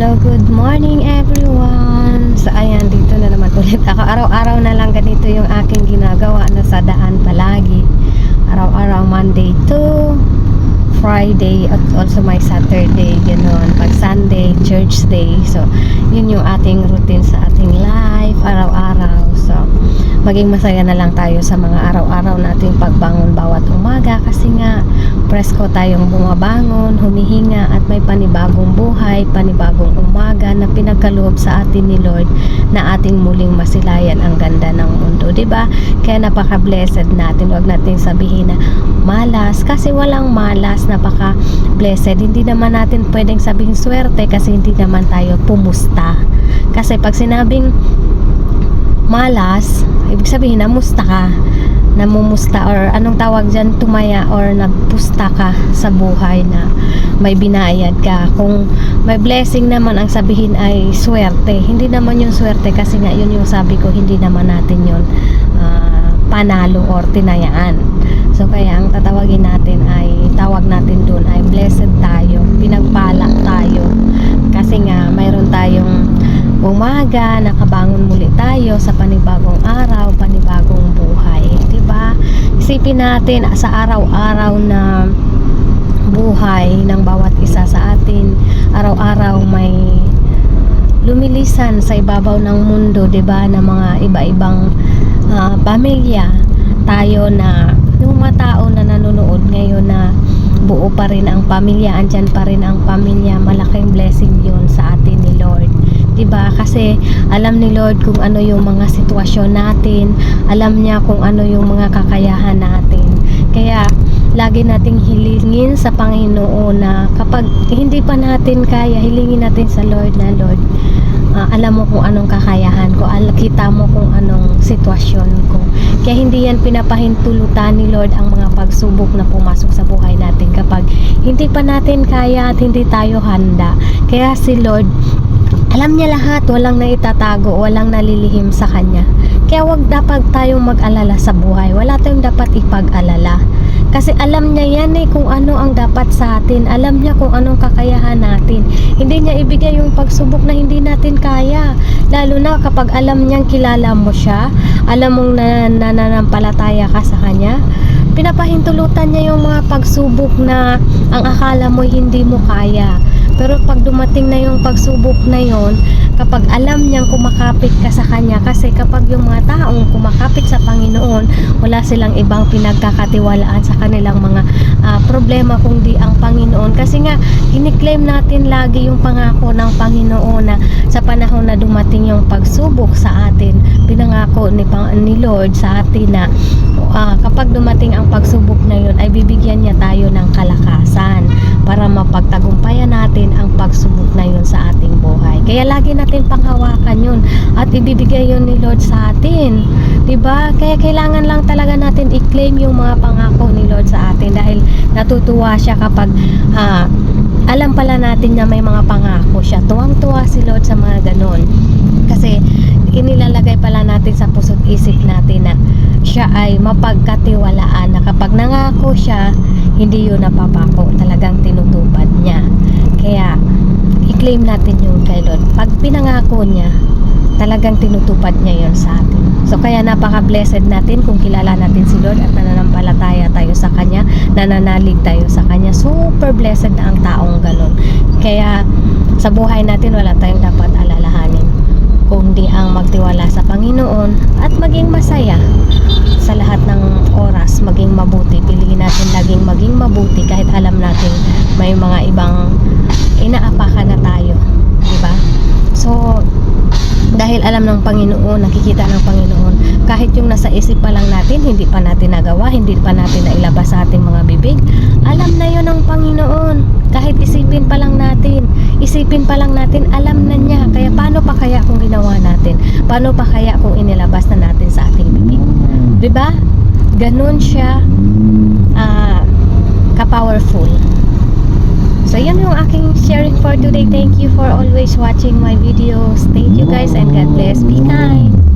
Hello, good morning everyone. So ayan, dito na naman ulit ako. Araw-araw na lang ganito yung aking ginagawa na sa daan palagi. Araw-araw Monday to Friday at also my Saturday, ganoon. Pag Sunday, church day. So, yun yung ating routine sa ating life, araw-araw. So, maging masaya na lang tayo sa mga araw-araw nating pagbangon bawat umaga kasi nga presko tayong bumabangon, humihinga at may panibagong buhay, panibagong umaga na pinagkaloob sa atin ni Lord na ating muling masilayan ang ganda ng mundo, 'di ba? Kaya napaka-blessed natin. Huwag nating sabihin na malas kasi walang malas, napaka-blessed. Hindi naman natin pwedeng sabihin swerte kasi hindi naman tayo pumusta. Kasi pag sinabing malas, ibig sabihin namusta ka namumusta or anong tawag dyan tumaya or nagpusta ka sa buhay na may binayad ka. Kung may blessing naman ang sabihin ay swerte. Hindi naman yung swerte kasi nga yun yung sabi ko hindi naman natin yun ah, panalo or tinayaan. So kaya ang tatawagin natin ay tawag natin dun ay blessed tayo pinagpala tayo. Kasi nga mayroon tayong umaga, nakabangon muli tayo sa panibagong araw, panibagong buhay, 'di ba? Isipin natin sa araw-araw na buhay ng bawat isa sa atin, araw-araw may lumilisan sa ibabaw ng mundo, 'di ba, ng mga iba-ibang ah, pamilya. Tayo na yung mga tao na nanonood ngayon na buo pa rin ang pamilya, andyan pa rin ang pamilya, malaking blessing 'yun sa atin ni Lord. 'di ba? Kasi alam ni Lord kung ano yung mga sitwasyon natin, alam niya kung ano yung mga kakayahan natin. Kaya lagi nating hilingin sa Panginoon na kapag hindi pa natin kaya, hilingin natin sa Lord na Lord, ah, alam mo kung anong kakayahan ko, al kita mo kung anong sitwasyon ko. Kaya hindi yan pinapahintulutan ni Lord ang mga pagsubok na pumasok sa buhay natin kapag hindi pa natin kaya at hindi tayo handa. Kaya si Lord, alam niya lahat, walang naitatago, walang nalilihim sa Kanya. Kaya wag dapat tayong mag-alala sa buhay. Wala tayong dapat ipag-alala. Kasi alam niya yan eh kung ano ang dapat sa atin. Alam niya kung anong kakayahan natin. Hindi niya ibigay yung pagsubok na hindi natin kaya. Lalo na kapag alam niyang kilala mo siya, alam mong na, nananampalataya ka sa Kanya, pinapahintulutan niya yung mga pagsubok na ang akala mo hindi mo kaya. Pero pag dumating na yung pagsubok na yon, kapag alam niyang kumakapit ka sa Kanya, kasi kapag yung mga taong kumakapit sa Panginoon, wala silang ibang pinagkakatiwalaan sa kanilang mga ah, problema kundi ang Panginoon. Kasi nga, kiniklaim natin lagi yung pangako ng Panginoon na sa panahon na dumating yung pagsubok sa atin, pinangako ni, ni Lord sa atin na ah, kapag dumating ang pagsubok na yun, ay bibigyan niya tayo ng kalakasan para mapagtagumpayan natin ang pagsubok na yun sa ating buhay. Kaya lagi natin panghawakan yun at ibibigay yun ni Lord sa atin. 'Di ba? Kaya kailangan lang talaga natin i-claim yung mga pangako ni Lord sa atin dahil natutuwa siya kapag ah, alam pala natin na may mga pangako siya. Tuwang-tuwa si Lord sa mga ganon. Kasi inilalagay pala natin sa puso't isip natin na siya ay mapagkatiwalaan na kapag nangako siya, hindi yun napapako. Talagang tinutupad niya. Kaya, i-claim natin yung kay Lord. Pag pinangako niya, talagang tinutupad niya yon sa atin. So kaya napaka-blessed natin kung kilala natin si Lord at nananampalataya tayo sa Kanya, nananalig tayo sa Kanya. Super blessed na ang taong ganun. Kaya sa buhay natin wala tayong dapat alalahanin kundi ang magtiwala sa Panginoon at maging masaya sa lahat ng oras, maging mabuti. Piliin natin laging maging mabuti kahit alam natin may mga ibang inaapakan na tayo. Di ba? So, dahil alam ng Panginoon, nakikita ng Panginoon, kahit yung nasa isip pa lang natin, hindi pa natin nagawa, hindi pa natin nailabas sa ating mga bibig, alam na yon ng Panginoon. Kahit isipin pa lang natin, isipin pa lang natin, alam na niya. Kaya paano pa kaya kung ginawa natin? Paano pa kaya kung inilabas na natin sa ating bibig? ba? Ganon siya ah, ka-powerful. So, yan yung aking sharing for today. Thank you for always watching my videos. Thank you guys and God bless. Be kind.